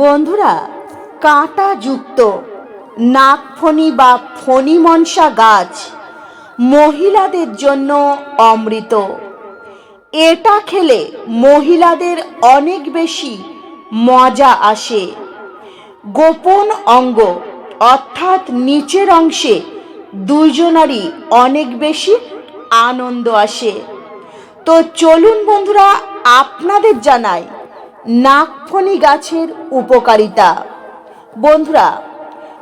বন্ধুরা কাঁটাযুক্ত নাকফণি বা ফণিমনসা গাছ মহিলাদের জন্য অমৃত। এটা খেলে মহিলাদের অনেক বেশি মজা আসে। গোপন অঙ্গ, অর্থাৎ নিচের অংশে দুইজনারই অনেক বেশি আনন্দ আসে। তো চলুন বন্ধুরা, আপনাদের জানাই নাকফণি গাছের উপকারিতা। বন্ধুরা,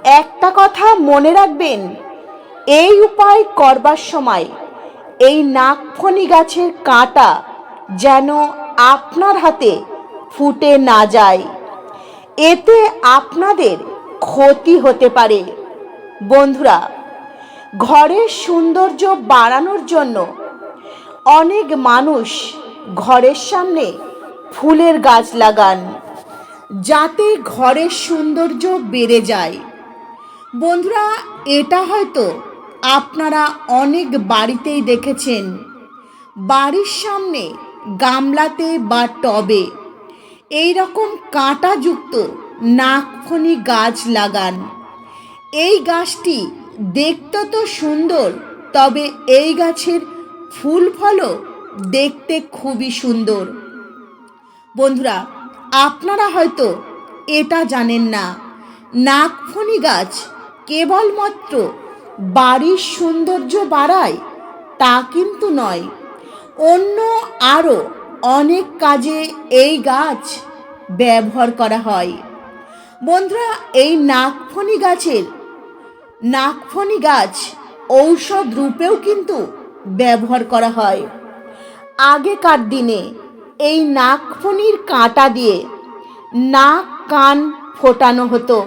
একটা কথা মনে রাখবেন, এই উপায় করবার সময় এই নাকফণি গাছের কাঁটা যেন আপনার হাতে ফুটে না যায়। এতে আপনাদের ক্ষতি হতে পারে। বন্ধুরা, ঘরের সৌন্দর্য বাড়ানোর জন্য অনেক মানুষ ঘরের সামনে ফুলের গাছ লাগান, যাতে ঘরের সৌন্দর্য বেড়ে যায়। বন্ধুরা, এটা হয়তো আপনারা অনেক বাড়িতেই দেখেছেন। বাড়ির সামনে গামলাতে বা টবে এই রকম কাঁটাযুক্ত নাকফনি গাছ লাগান। এই গাছটি দেখতে তো সুন্দর, তবে এই গাছের ফুল ফলও দেখতে খুবই সুন্দর। বন্ধুরা, আপনারা হয়তো এটা জানেন না। নাকফনি গাছ কেবলমাত্র বাড়ির সৌন্দর্য বাড়ায়, তা কিন্তু নয়। অন্য আরও অনেক কাজে এই গাছ ব্যবহার করা হয়। বন্ধুরা, এই নাকফনি গাছের নাকফনি গাছ ঔষধ রূপেও কিন্তু ব্যবহার করা হয়। আগেকার দিনে এই নাকফনির কাঁটা দিয়ে নাক কান ফোটানো হতো।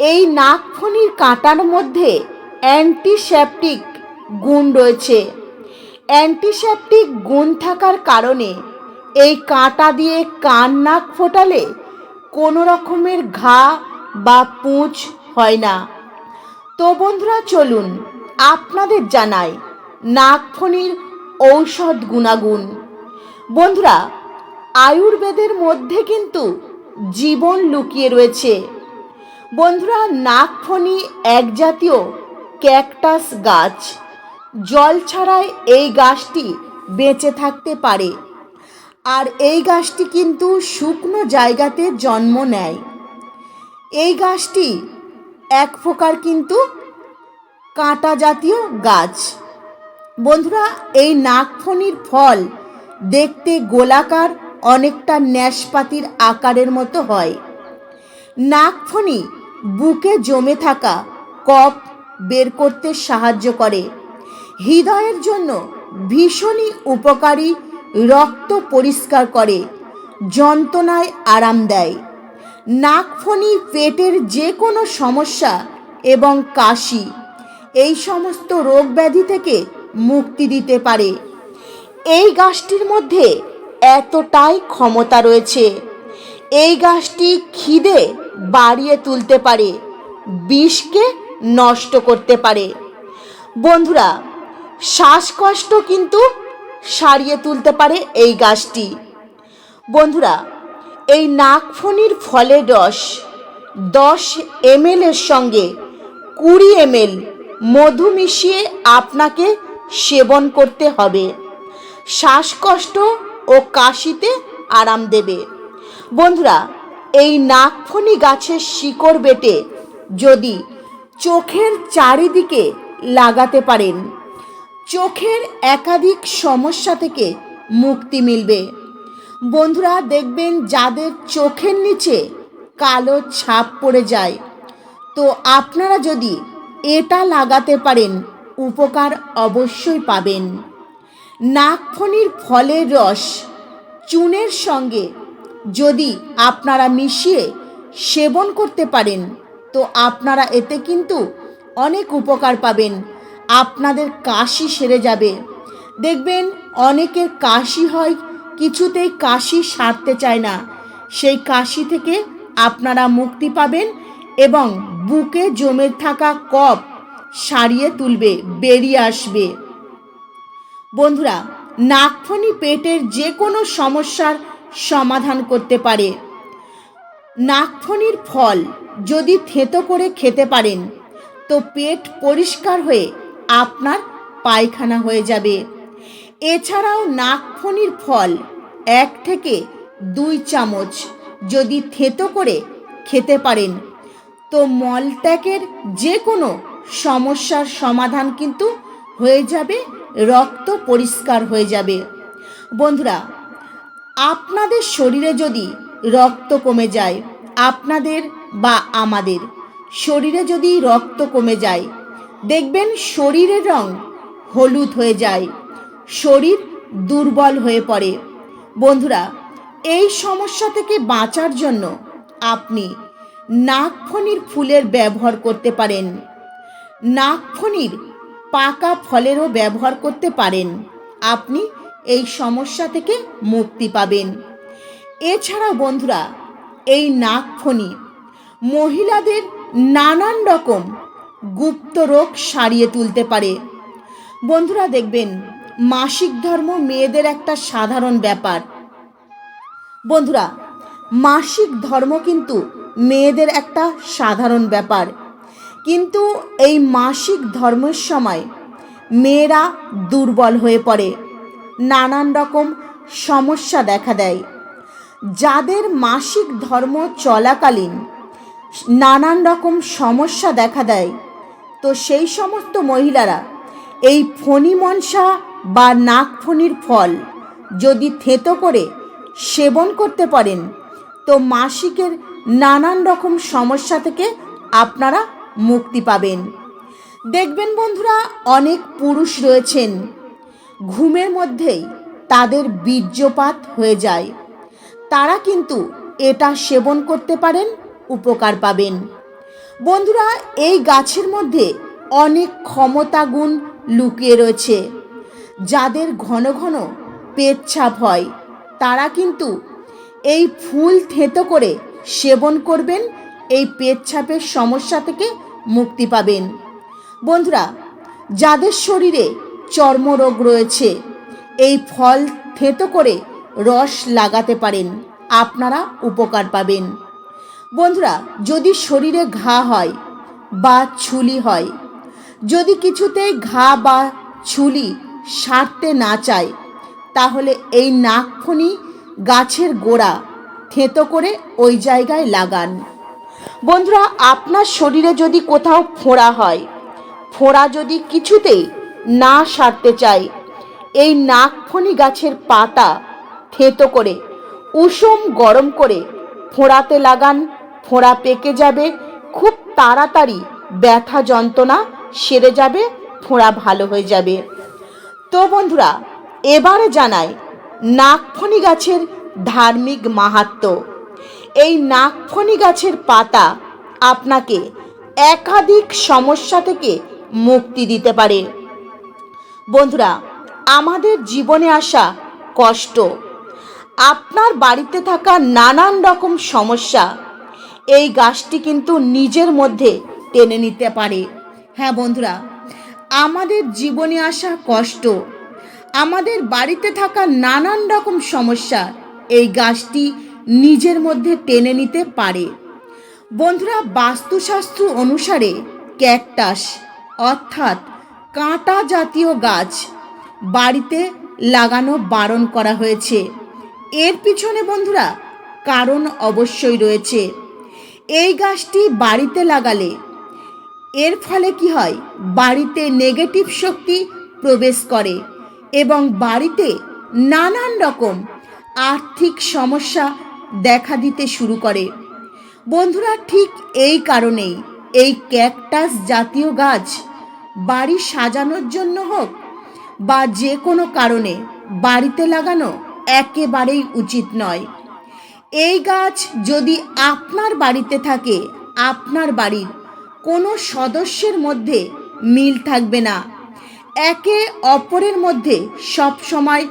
এই নাকফনির কাঁটার মধ্যে অ্যান্টিসেপটিক গুণ রয়েছে। অ্যান্টিসেপটিক গুণ থাকার কারণে এই কাঁটা দিয়ে কান নাক ফোটালে কোনো রকমের ঘা বা পুঁজ হয় না। তো বন্ধুরা, চলুন আপনাদের জানাই নাকফনির ঔষধ গুণাগুণ। বন্ধুরা, আয়ুর্বেদের মধ্যে কিন্তু জীবন লুকিয়ে রয়েছে। বন্ধুরা নাকফনি এক জাতীয় ক্যাকটাস গাছ, জল ছাড়াই এই গাছটি বেঁচে থাকতে পারে। আর এই গাছটি কিন্তু শুকনো জায়গাতে জন্ম নেয়। এই গাছটি এক প্রকার কিন্তু কাঁটা জাতীয় গাছ। বন্ধুরা, এই নাকফনির ফল দেখতে গোলাকার, অনেকটা ন্যাসপাতির আকারের মতো হয়। নাকফনি বুকে জমে থাকা কফ বের করতে সাহায্য করে। হৃদয়ের জন্য ভীষণই উপকারী রক্ত পরিষ্কার করে, যন্ত্রণায় আরাম দেয়। নাকফনি পেটের যে কোনো সমস্যা এবং কাশি, এই সমস্ত রোগ ব্যাধি থেকে মুক্তি দিতে পারে। এই গাছটির মধ্যে এতটাই ক্ষমতা রয়েছে। এই গাছটি খিদে বাড়িয়ে তুলতে পারে, বিষকে নষ্ট করতে পারে। বন্ধুরা, শ্বাসকষ্ট কিন্তু সারিয়ে তুলতে পারে এই গাছটি। বন্ধুরা, এই নাকফনির ফলের রস, দশ এমএল এর সঙ্গে কুড়ি এমএল মধু মিশিয়ে আপনাকে সেবন করতে হবে। শ্বাসকষ্ট ও কাশিতে আরাম দেবে। বন্ধুরা, এই নাকফনি গাছের শিকড় বেটে যদি চোখের চারিদিকে লাগাতে পারেন, চোখের একাধিক সমস্যা থেকে মুক্তি মিলবে। বন্ধুরা, দেখবেন যাদের চোখের নিচে কালো ছাপ পড়ে যায়, তো আপনারা যদি এটা লাগাতে পারেন, উপকার অবশ্যই পাবেন। নাকফনির ফলের রস চুনের সঙ্গে যদি আপনারা মিশিয়ে সেবন করতে পারেন, তো আপনারা এতে কিন্তু অনেক উপকার পাবেন। আপনাদের কাশি সেরে যাবে। দেখবেন অনেকের কাশি হয়, কিছুতেই কাশি সারতে চায় না। সেই কাশি থেকে আপনারা মুক্তি পাবেন এবং বুকে জমে থাকা কফ সারিয়ে তুলবে, বেরিয়ে আসবে। বন্ধুরা নাকফনি পেটের যে কোনো সমস্যার সমাধান করতে পারে। নাকফনির ফল যদি থেতো করে খেতে পারেন, তো পেট পরিষ্কার হয়ে আপনার পায়খানা হয়ে যাবে। এছাড়াও নাকফনির ফল এক থেকে দুই চামচ যদি থেতো করে খেতে পারেন, তো মলত্যাগের যে কোনো সমস্যার সমাধান কিন্তু হয়ে যাবে রক্ত পরিষ্কার হয়ে যাবে। বন্ধুরা, আপনাদের শরীরে যদি রক্ত কমে যায়, আপনাদের বা আমাদের শরীরে যদি রক্ত কমে যায়, দেখবেন শরীরের রং হলুদ হয়ে যায়, শরীর দুর্বল হয়ে পড়ে। বন্ধুরা, এই সমস্যা থেকে বাঁচার জন্য আপনি নাকফণির ফুলের ব্যবহার করতে পারেন। নাকফণির পাকা ফলেরও ব্যবহার করতে পারেন। আপনি এই সমস্যা থেকে মুক্তি পাবেন। এছাড়াও বন্ধুরা, এই নাকফণি মহিলাদের নানান রকম গুপ্ত রোগ সারিয়ে তুলতে পারে। বন্ধুরা, দেখবেন মাসিক ধর্ম মেয়েদের একটা সাধারণ ব্যাপার। বন্ধুরা, মাসিক ধর্ম কিন্তু মেয়েদের একটা সাধারণ ব্যাপার। কিন্তু এই মাসিক ধর্মের সময় মেয়েরা দুর্বল হয়ে পড়ে। নানান রকম সমস্যা দেখা দেয়। যাদের মাসিক ধর্ম চলাকালীন নানান রকম সমস্যা দেখা দেয়, তো সেই সমস্ত মহিলারা এই ফণি মনসা বা নাকফণির ফল যদি থেতো করে সেবন করতে পারেন, তো মাসিকের নানান রকম সমস্যা থেকে আপনারা মুক্তি পাবেন। দেখবেন বন্ধুরা, অনেক পুরুষ রয়েছেন। ঘুমের মধ্যেই তাদের বীর্যপাত হয়ে যায়। তারা কিন্তু এটা সেবন করতে পারেন, উপকার পাবেন। বন্ধুরা, এই গাছের মধ্যে অনেক ক্ষমতা গুণ লুকিয়ে রয়েছে। যাদের ঘন ঘন পেচ্ছাপ হয়, তারা কিন্তু এই ফুল থেতো করে সেবন করবেন, এই পেচ্ছাপের সমস্যা থেকে মুক্তি পাবেন। বন্ধুরা, যাদের শরীরে চর্মরোগ রয়েছে, এই ফল থেতো করে রস লাগাতে পারেন। আপনারা উপকার পাবেন। বন্ধুরা, যদি শরীরে ঘা হয় বা ছুলি হয়, যদি কিছুতেই ঘা বা ছুলি সারতে না চায়, তাহলে এই নাকফণি গাছের গোড়া থেতো করে ওই জায়গায় লাগান। বন্ধুরা, আপনার শরীরে যদি কোথাও ফোঁড়া হয়, ফোঁড়া যদি কিছুতেই না সারতে চায় এই নাকফণি গাছের পাতা থেতো করে, উষম গরম করে ফোঁড়াতে লাগান, ফোঁড়া পেকে যাবে, খুব তাড়াতাড়ি ব্যথা যন্ত্রণা সেরে যাবে, ফোঁড়া ভালো হয়ে যাবে। তো বন্ধুরা, এবারে জানাই নাকফণি গাছের ধার্মিক মাহাত্ম্য এই নাকফণি গাছের পাতা আপনাকে একাধিক সমস্যা থেকে মুক্তি দিতে পারে। বন্ধুরা, আমাদের জীবনে আসা কষ্ট, আপনার বাড়িতে থাকা নানান রকম সমস্যা, এই গাছটি কিন্তু নিজের মধ্যে টেনে নিতে পারে। হ্যাঁ বন্ধুরা, আমাদের জীবনে আসা কষ্ট, আমাদের বাড়িতে থাকা নানান রকম সমস্যা, এই গাছটি নিজের মধ্যে টেনে নিতে পারে। বন্ধুরা, বাস্তুশাস্ত্র অনুসারে ক্যাকটাস, অর্থাৎ কাঁটা জাতীয় গাছ, বাড়িতে লাগানো বারণ করা হয়েছে। এর পিছনে বন্ধুরা কারণ অবশ্যই রয়েছে। এই গাছটি বাড়িতে লাগালে এর ফলে কি হয়? বাড়িতে নেগেটিভ শক্তি প্রবেশ করে এবং বাড়িতে নানান রকম আর্থিক সমস্যা দেখা দিতে শুরু করে। বন্ধুরা, ঠিক এই কারণেই এই ক্যাকটাস জাতীয় গাছ বাড়ি সাজানোর জন্য হোক বা যে কোনো কারণে বাড়িতে লাগানো একেবারেই উচিত নয়। এই গাছ যদি আপনার বাড়িতে থাকে, আপনার বাড়ির কোনো সদস্যের মধ্যে মিল থাকবে না। একে অপরের মধ্যে সব সময়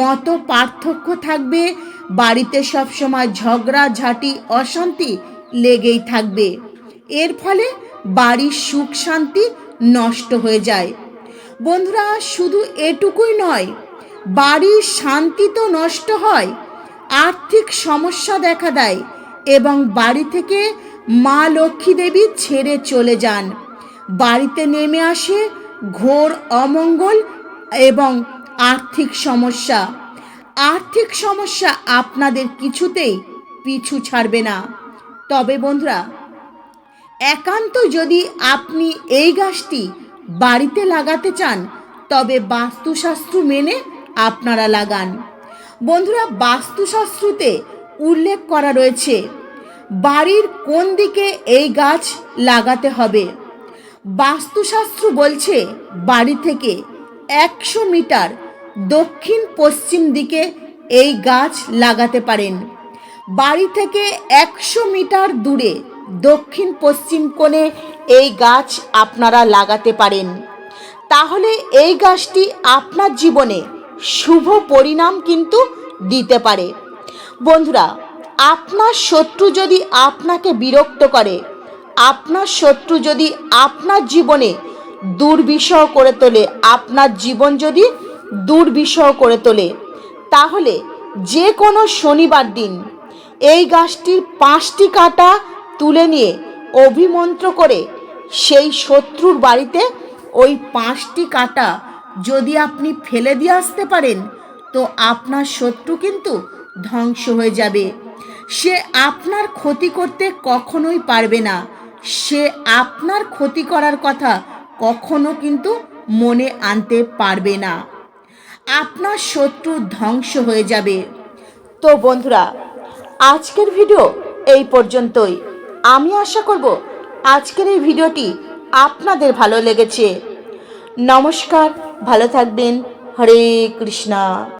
মত পার্থক্য থাকবে বাড়িতে সব সময় ঝগড়া, ঝাঁটি, অশান্তি লেগেই থাকবে। এর ফলে বাড়ির সুখ, শান্তি নষ্ট হয়ে যায়। বন্ধুরা, শুধু এটুকুই নয়, বাড়ির শান্তি তো নষ্ট হয়, আর্থিক সমস্যা দেখা দেয় এবং বাড়ি থেকে মা লক্ষ্মী দেবী ছেড়ে চলে যান। বাড়িতে নেমে আসে ঘোর অমঙ্গল এবং আর্থিক সমস্যা। আর্থিক সমস্যা আপনাদের কিছুতেই পিছু ছাড়বে না। তবে বন্ধুরা, একান্ত যদি আপনি এই গাছটি বাড়িতে লাগাতে চান, তবে বাস্তুশাস্ত্র মেনে আপনারা লাগান। বন্ধুরা, বাস্তুশাস্ত্রতে উল্লেখ করা রয়েছে, বাড়ির কোন দিকে এই গাছ লাগাতে হবে। বাস্তুশাস্ত্র বলছে, বাড়ি থেকে একশো মিটার দক্ষিণ পশ্চিম দিকে এই গাছ লাগাতে পারেন। বাড়ি থেকে একশো মিটার দূরে দক্ষিণ পশ্চিম কোণে এই গাছ আপনারা লাগাতে পারেন। তাহলে এই গাছটি আপনার জীবনে শুভ পরিণাম কিন্তু দিতে পারে। বন্ধুরা, আপনার শত্রু যদি আপনাকে বিরক্ত করে, আপনার শত্রু যদি আপনার জীবনে দুর্বিষহ করে তোলে, আপনার জীবন যদি দুর্বিষহ করে তোলে। তাহলে যে কোনো শনিবার দিন এই গাছটির পাঁচটি কাটা তুলে নিয়ে অভিমন্ত্র করে সেই শত্রুর বাড়িতে ওই পাঁচটি কাটা যদি আপনি ফেলে দিয়ে আসতে পারেন, তো আপনার শত্রু কিন্তু ধ্বংস হয়ে যাবে। সে আপনার ক্ষতি করতে কখনোই পারবে না। সে আপনার ক্ষতি করার কথা কখনো কিন্তু মনে আনতে পারবে না। আপনার শত্রু ধ্বংস হয়ে যাবে। তো বন্ধুরা, আজকের ভিডিও এই পর্যন্তই। আমি আশা করব আজকের এই ভিডিওটি আপনাদের ভালো লেগেছে। নমস্কার, ভালো থাকবেন। হরে কৃষ্ণা।